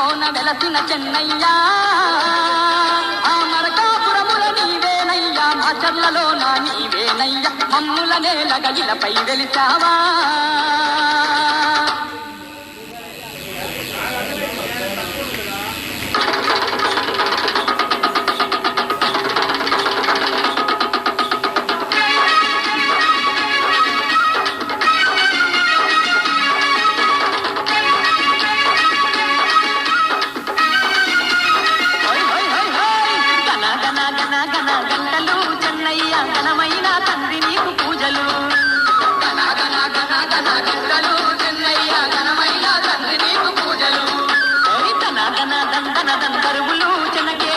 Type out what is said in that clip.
లోన వెలసిన చెన్నయ్యా. ఆ మరకాపురముల నీవేనయ్యా. మా చర్లలోన నీవేనయ్యా. మమ్ముల నేల ఇలపై వెలిచావా ఘనమైన తండ్రి నీకు పూజలు దందన దంతరువులు చెన్నకేశవ దశ